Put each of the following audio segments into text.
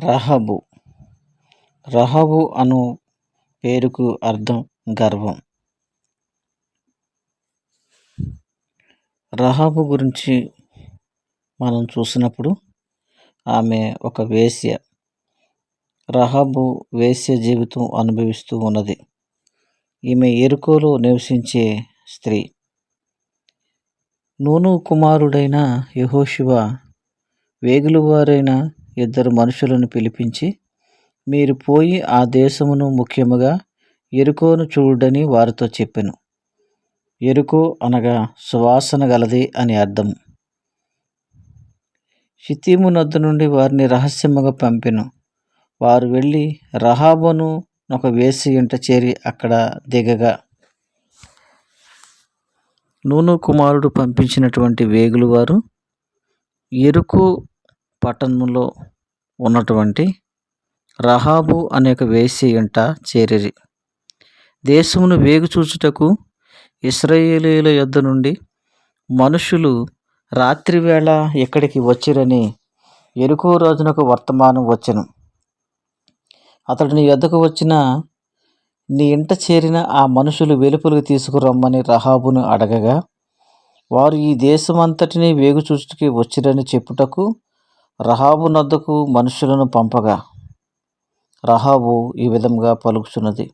రహబు. రహబు అను పేరుకు అర్థం గర్వం. రహబు గురించి మనం చూసినప్పుడు ఆమె ఒక వేశ్య. రహబు వేశ్య జీవితం అనుభవిస్తూ ఉన్నది. ఈమె ఎరుకోలో నివసించే స్త్రీ. నూను కుమారుడైన యహోశివ వేగులవారైన ఇద్దరు మనుషులను పిలిపించి మీరు పోయి ఆ దేశమును ముఖ్యముగా ఎరుకోను చూడని వారితో చెప్పెను. ఎరుకో అనగా సువాసన గలది అని అర్థం. షితీము నద్దు నుండి వారిని రహస్యముగా పంపెను. వారు వెళ్ళి రహాబను ఒక వేసి ఇంట చేరి అక్కడ దిగగా. నూను కుమారుడు పంపించినటువంటి వేగులు వారు ఎరుకు పట్టణంలో ఉన్నటువంటి రహాబు అనేక వేసి ఇంట చేరిరి. దేశమును వేగు చూచుటకు ఇస్రాయేలీల యొద్ద నుండి మనుషులు రాత్రివేళ ఇక్కడికి వచ్చిరని ఎరుకో రోజునకు వర్తమానం వచ్చెను. అతడిని ఎద్దకు వచ్చిన నీ ఇంట చేరిన ఆ మనుషులు వెలుపలకు తీసుకురమ్మని రహాబును అడగగా వారు ఈ దేశమంతటిని వేగు చూచుటకి వచ్చిరని చెప్పుటకు రహాబు నద్దకు మనుషులను పంపగా. రహాబు ఈ విధంగా పలుకుచున్నది.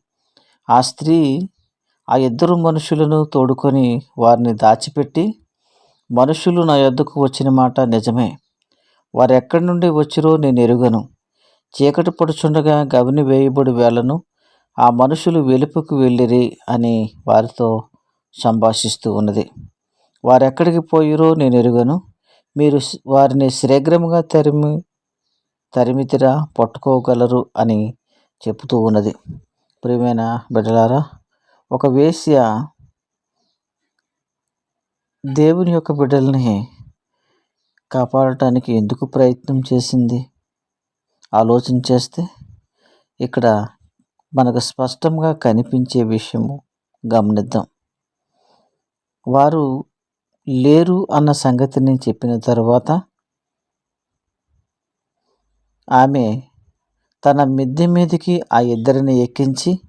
ఆ స్త్రీ ఆ ఇద్దరు మనుషులను తోడుకొని వారిని దాచిపెట్టి మనుషులు నా యొద్దకు వచ్చిన మాట నిజమే. వారు ఎక్కడి నుండి వచ్చిరో నేను ఎరుగను. చీకటి పడుచుండగా గవిని వేయబడి వేళను ఆ మనుషులు వెలుపుకు వెళ్ళిరి అని వారితో సంభాషిస్తూ ఉన్నది. వారెక్కడికి పోయిరో నేను ఎరుగను. మీరు వారిని శీఘ్రముగా తరిమి తరిమితిరా పట్టుకోగలరు అని చెబుతూ ఉన్నది. ప్రియమైన బిడ్డలారా ఒక వేశ్య దేవుని యొక్క బిడ్డల్ని కాపాడటానికి ఎందుకు ప్రయత్నం చేసింది? ఆలోచన చేస్తే ఇక్కడ మనకు స్పష్టంగా కనిపించే విషయము గమనిద్దాం. వారు లేరు అన్న సంగతిని చెప్పిన తర్వాత ఆమె తన మిద్దె మీదకి ఆ ఇద్దరిని ఎక్కించి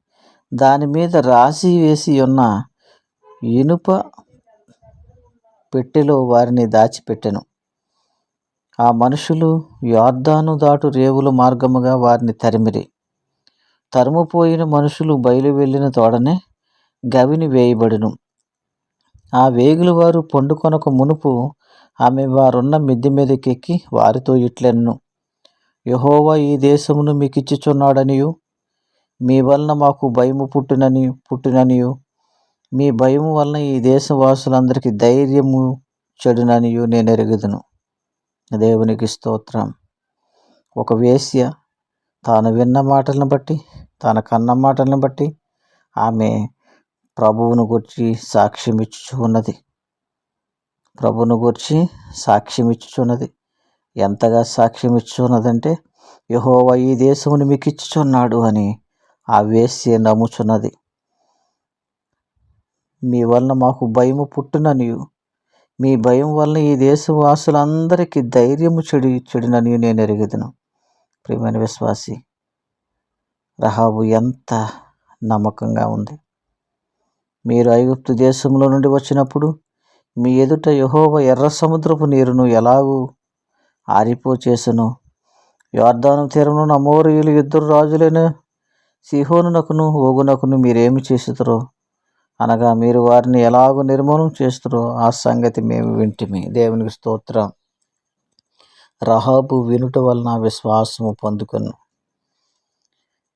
దాని మీద రాసి వేసి ఉన్న ఇనుప పెట్టెలో వారిని దాచిపెట్టెను. ఆ మనుషులు యార్దాను దాటు రేవుల మార్గముగా వారిని తరిమిరి. తరుముపోయిన మనుషులు బయలు వెళ్ళిన తోడనే గవిని వేయబడును. ఆ వేగులు వారు పండుకొనక మునుపు ఆమె వారున్న మిద్దె మీదకెక్కి వారితో ఇట్లెన్ను యహోవా ఈ దేశమును మీకు ఇచ్చిచున్నాడనియు మీ వలన మాకు భయము పుట్టినని పుట్టిననియు మీ భయము వలన ఈ దేశవాసులందరికీ ధైర్యము చెడుననియు నేను ఎరుగుదును దేవునికి స్తోత్రం. ఒక వేశ్య తాను విన్న మాటలను బట్టి తన కన్న మాటలను బట్టి ఆమె ప్రభువును గురించి సాక్ష్యం ప్రభువును గురించి సాక్ష్యం ఇచ్చుచున్నది ఎంతగా సాక్ష్యం ఇచ్చుచున్నదంటే యహోవా ఈ దేశమును మీకు ఇచ్చుచున్నాడు అని ఆ వేసి నమ్ముచున్నది. మీ వలన మాకు భయము పుట్టుననియు. మీ భయం వలన ఈ దేశవాసులందరికీ ధైర్యము చెడి చెడినని నేను ఎరుగుదును. ప్రియమైన విశ్వాసి రహాబు ఎంత నమ్మకంగా ఉంది. మీరు ఐగుప్తు దేశంలో నుండి వచ్చినప్పుడు మీ ఎదుట యహోవ ఎర్ర సముద్రపు నీరును ఎలాగూ ఆరిపో చేసను. యోర్ధాను తీరమును నమోరియులు ఇద్దరు రాజులైన సిహోనునకును ఓగునకును మీరేమి చేస్తురో? అనగా మీరు వారిని ఎలాగో నిర్మూలన చేస్తురో ఆ సంగతి మేము వింటిమి. దేవునికి స్తోత్రం. రహాబు వినుట వలన విశ్వాసము పొందుకును.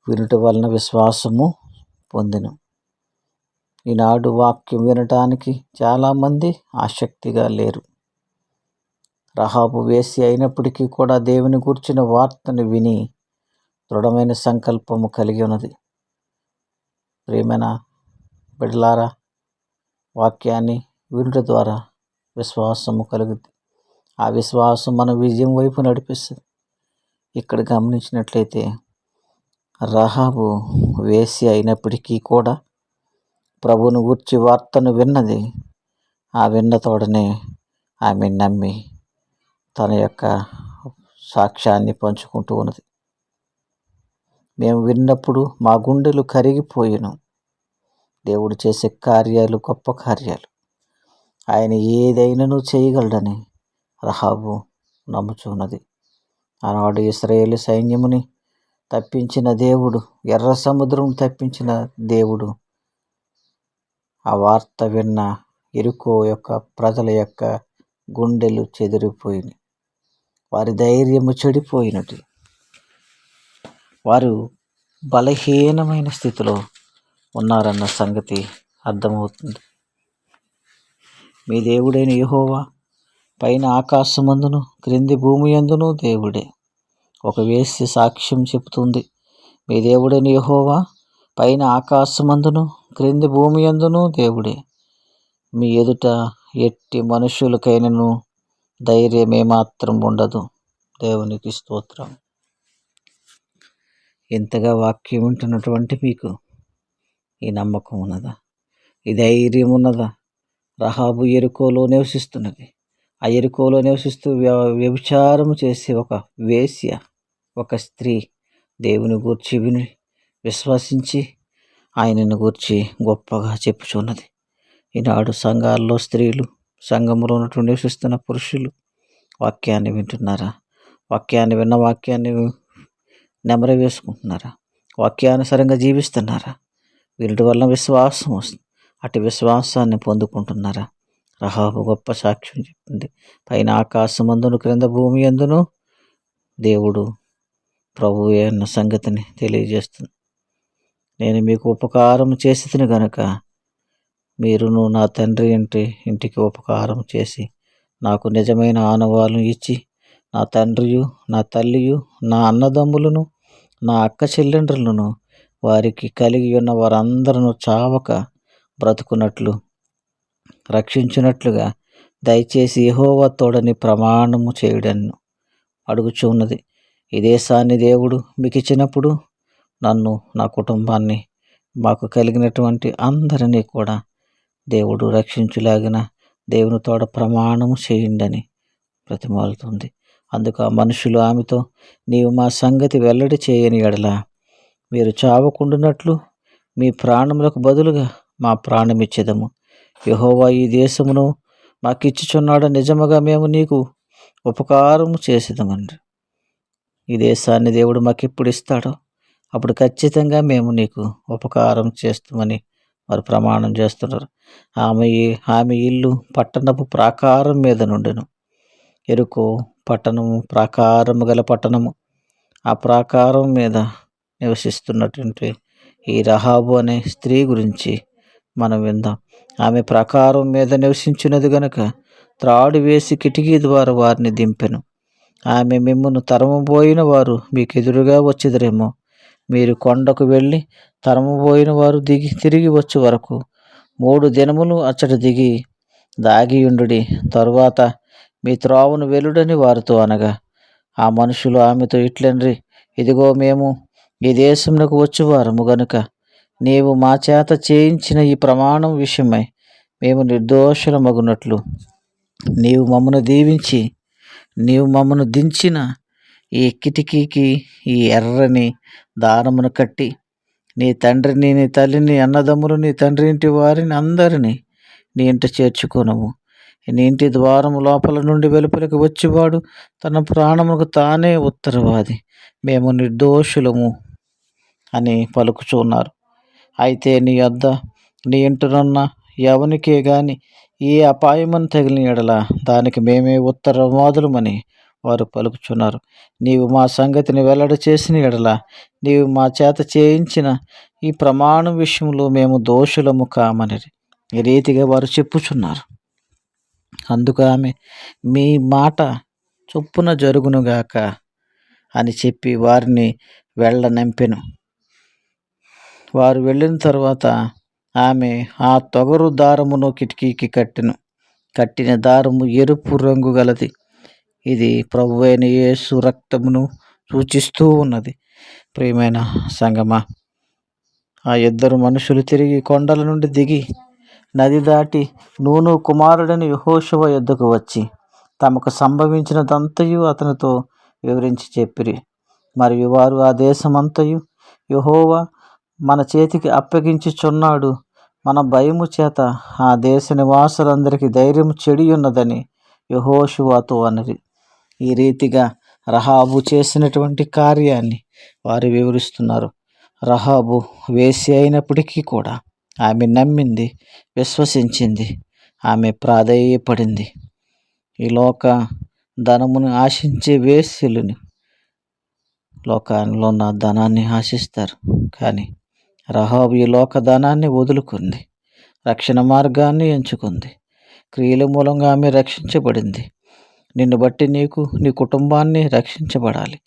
వినుట వలన విశ్వాసము పొందిను. ఈనాడు వాక్యం వినటానికి చాలామంది ఆసక్తిగా లేరు. రహాబు వేసి అయినప్పటికీ కూడా దేవుని కూర్చిన వార్తను విని దృఢమైన సంకల్పము కలిగి ఉన్నది. ప్రేమన బిడ్లారా వాక్యాన్ని వినుట ద్వారా విశ్వాసము కలుగుద్ది. ఆ విశ్వాసం మన విజయం వైపు నడిపిస్తుంది. ఇక్కడ గమనించినట్లయితే రహాబు వేసి అయినప్పటికీ కూడా ప్రభుని గూర్చి వార్తను విన్నది. ఆ విన్న తోడనే ఆమె నమ్మి తన యొక్క సాక్ష్యాన్ని పంచుకుంటూ ఉన్నది. మేము విన్నప్పుడు మా గుండెలు కరిగిపోయిను. దేవుడు చేసే కార్యాలు గొప్ప కార్యాలు. ఆయన ఏదైనాను చేయగలడని రహాబు నమ్ముచున్నది. ఆనాడు ఇస్రాయేల్ సైన్యముని తప్పించిన దేవుడు ఎర్ర సముద్రం తప్పించిన దేవుడు ఆ వార్త విన్న ఇరుకో యొక్క ప్రజల యొక్క గుండెలు చెదిరిపోయినాయి వారి ధైర్యము చెడిపోయినది. వారు బలహీనమైన స్థితిలో ఉన్నారన్న సంగతి అర్థమవుతుంది. మీ దేవుడైన యహోవా పైన ఆకాశమందును క్రింది భూమి అందును దేవుడే. ఒక వేసి సాక్ష్యం చెబుతుంది. మీ దేవుడైన యహోవా పైన ఆకాశమందును క్రింది భూమి అందును దేవుడే. మీ ఎదుట ఎట్టి మనుషులకైనను ధైర్యం ఏమాత్రం ఉండదు. దేవునికి స్తోత్రం. ఇంతగా వాక్యం ఉంటున్నటువంటి మీకు ఈ నమ్మకం ఉన్నదా? ఈ ధైర్యం ఉన్నదా? రహాబు ఎరుకోలో నివసిస్తున్నది. ఆ ఎరుకోలో నివసిస్తూ వ్య- వ్యభిచారం చేసే ఒక వేశ్య ఒక స్త్రీ దేవుని గూర్చి విని విశ్వసించి ఆయనను గూర్చి గొప్పగా చెప్పుచున్నది. ఈనాడు సంఘాల్లో స్త్రీలు సంఘంలో ఉన్నటువంటి నివసిస్తున్న పురుషులు వాక్యాన్ని వింటున్నారా? వాక్యాన్ని విన్న వాక్యాన్ని నెమర వేసుకుంటున్నారా? వాక్యానుసారంగా జీవిస్తున్నారా? వీటి వల్ల విశ్వాసం వస్తుంది. అటు విశ్వాసాన్ని పొందుకుంటున్నారా? రహాబు గొప్ప సాక్ష్యం చెప్తుంది పైన ఆకాశమందును క్రింద భూమి ఎందును? దేవుడు ప్రభువే అన్న సంగతిని తెలియజేస్తుంది నేను మీకు ఉపకారం చేసి గనుక మీరును నా తండ్రి ఇంటి ఇంటికి ఉపకారం చేసి నాకు నిజమైన ఆనవాలను ఇచ్చి నా తండ్రియు నా తల్లియు నా అన్నదమ్ములను నా అక్క చెల్లెండ్రులను వారికి కలిగి ఉన్న వారందరూ చావక బ్రతుకున్నట్లు రక్షించినట్లుగా దయచేసి యెహోవా తోడని ప్రమాణము చేయడను అడుగుచున్నది. ఈ దేశాన్ని దేవుడు మీకు ఇచ్చినప్పుడు నన్ను నా కుటుంబాన్ని మాకు కలిగినటువంటి అందరినీ కూడా దేవుడు రక్షించులాగిన దేవుని తోడ ప్రమాణము చేయండి ప్రతిమాలుతుంది అందుకు ఆ మనుషులు ఆమెతో నీవు మా సంగతి వెల్లడి చేయని ఎడల మీరు చావకుండునట్లు మీ ప్రాణములకు బదులుగా మా ప్రాణమిచ్చేదము. యహోవా ఈ దేశమును మాకిచ్చుచున్నాడు నిజముగా మేము నీకు ఉపకారము చేసేదమండి. ఈ దేశాన్ని దేవుడు మాకు ఎప్పుడు ఇస్తాడో అప్పుడు ఖచ్చితంగా మేము నీకు ఉపకారం చేస్తామని వారు ప్రమాణం చేస్తున్నారు. ఆమె ఆమె ఇల్లు పట్టణపు ప్రాకారం మీద నుండెను. ఎరుకో పట్టణము ప్రాకారము గల పట్టణము. ఆ ప్రాకారం మీద నివసిస్తున్నటువంటి ఈ రహాబు అనే స్త్రీ గురించి మనం విందాం. ఆమె ప్రాకారం మీద నివసించినది గనక త్రాడు వేసి కిటికీ ద్వారా వారిని దింపెను. ఆమె మిమ్మను తరమబోయిన వారు మీకు ఎదురుగా వచ్చేదరేమో మీరు కొండకు వెళ్ళి తరమబోయిన వారు దిగి తిరిగి వచ్చే వరకు మూడు దినములు అచ్చట దిగి దాగియుండుడి తరువాత మీ త్రోవను వెలుడని వారితో అనగా ఆ మనుషులు ఆమెతో ఇట్లనరి ఇదిగో మేము ఈ దేశమునకు వచ్చేవారము గనుక నీవు మా చేత చేయించిన ఈ ప్రమాణం విషయమై మేము నిర్దోషులమగునట్లు. నీవు మమ్మను దీవించి నీవు మమ్మను దించిన ఈ కిటికీకి ఈ ఎర్రని దారమును కట్టి నీ తండ్రిని నీ తల్లిని అన్నదమ్ములు నీ తండ్రి ఇంటి వారిని అందరినీ నీ ఇంట చేర్చుకొనము. నీ ఇంటి ద్వారము లోపల నుండి వెలుపలికి వచ్చేవాడు తన ప్రాణముకు తానే ఉత్తరవాది. మేము నిర్దోషులము అని పలుకుచున్నారు అయితే నీ వద్ద నీ ఇంటినున్న ఎవనికే గాని ఏ అపాయమని తగిలిన ఎడల దానికి మేమే ఉత్తరవాదులమని వారు పలుకుచున్నారు. నీవు మా సంగతిని వెల్లడి చేసిన ఎడల నీవు మా చేత చేయించిన ఈ ప్రమాణం విషయంలో మేము దోషులము కామని ఈ రీతిగా వారు చెప్పుచున్నారు. అందుకు ఆమె మీ మాట చొప్పున జరుగునుగాక అని చెప్పి వారిని వెళ్ళనంపెను వారు వెళ్ళిన తర్వాత ఆమె ఆ తొగరు దారమును కిటికీకి కట్టెను. కట్టిన దారము ఎరుపు రంగు గలది. ఇది ప్రభువైన యేసు రక్తమును సూచిస్తూ ఉన్నది. ప్రియమైన సంగమ ఆ ఇద్దరు మనుషులు తిరిగి కొండల నుండి దిగి నది దాటి నూను కుమారుడని యహోశవ యుద్ధకు వచ్చి తమకు సంభవించినదంతయు అతనితో వివరించి చెప్పిరి. మరియు వారు ఆ దేశమంతయు యహోవా మన చేతికి అప్పగించుచున్నాడు. మన భయము చేత ఆ దేశ నివాసులందరికీ ధైర్యం చెడి ఉన్నదని యహోషువాతో అన్నది. ఈ రీతిగా రహాబు చేసినటువంటి కార్యాన్ని వారు వివరిస్తున్నారు. రహాబు వేసి అయినప్పటికీ కూడా ఆమె నమ్మింది విశ్వసించింది ఆమె ప్రాధేయపడింది. ఈ లోక ధనమును ఆశించే వేసులుని లోకంలో ఉన్న ధనాన్ని ఆశిస్తారు. కానీ రహాబు ఈ లోక ధనాన్ని వదులుకుంది రక్షణ మార్గాన్ని ఎంచుకుంది. క్రియల మూలంగా ఆమె రక్షించబడింది. నిన్ను బట్టి నీకు నీ కుటుంబాన్ని రక్షించబడాలి.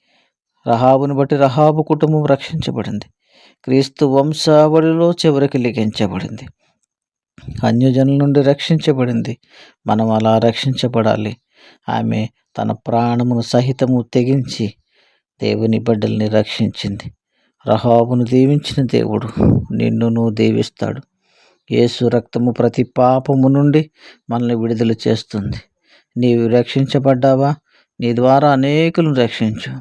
రహాబుని బట్టి రహాబు కుటుంబం రక్షించబడింది. క్రీస్తు వంశావళిలో చివరికి లిఖించబడింది. అన్యజనుల నుండి రక్షించబడింది. మనం అలా రక్షించబడాలి. ఆమె తన ప్రాణమును సహితము తెగించి దేవుని బిడ్డల్ని రక్షించింది. రహాబును దీవించిన దేవుడు నిన్నును దీవిస్తాడు. యేసు రక్తము ప్రతి పాపము నుండి మనల్ని విడుదల చేస్తుంది. నీవు రక్షించబడ్డావా? నీ ద్వారా అనేకులను రక్షించు.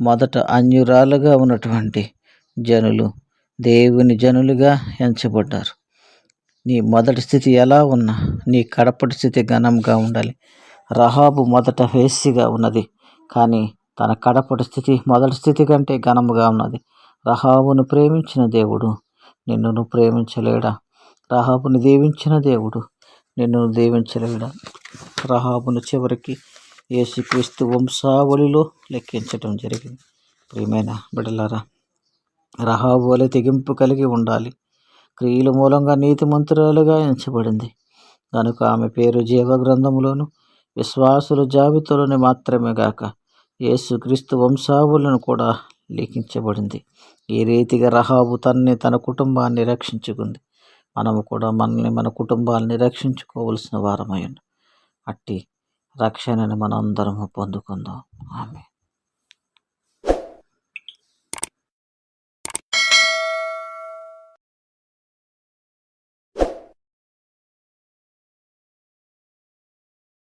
మొదట అన్యురాలుగా ఉన్నటువంటి జనులు దేవుని జనులుగా ఎంచబడ్డారు. నీ మొదటి స్థితి ఎలా ఉన్నా నీ కడపటి స్థితి ఘనంగా ఉండాలి. రహాబు మొదట వేసిగా ఉన్నది కానీ తన కడపటి స్థితి మొదటి స్థితి కంటే ఘనముగా ఉన్నది. రహాబును ప్రేమించిన దేవుడు నిన్నును ప్రేమించలేడా? రహాబును దీవించిన దేవుడు నిన్ను దీవించలేడా? రహాబును చివరికి యేసుక్రీస్తు వంశావళిలో లెక్కించడం జరిగింది. ప్రియమైన బిడలారా రహాబు వలె తెగింపు కలిగి ఉండాలి. క్రియల మూలంగా నీతిమంతురాలుగా ఎంచబడింది. కనుక ఆమె పేరు జీవ గ్రంథంలోను విశ్వాసుల జాబితాలోని మాత్రమే గాక యేసుక్రీస్తు వంశావులను కూడా లిఖించబడింది. ఈ రీతిగా రహాబు తన్ని తన కుటుంబాన్ని రక్షించుకుంది. మనము కూడా మనల్ని మన కుటుంబాలని రక్షించుకోవలసిన వారమై అట్టి రక్షణను మనందరము పొందుకుందాం. ఆమె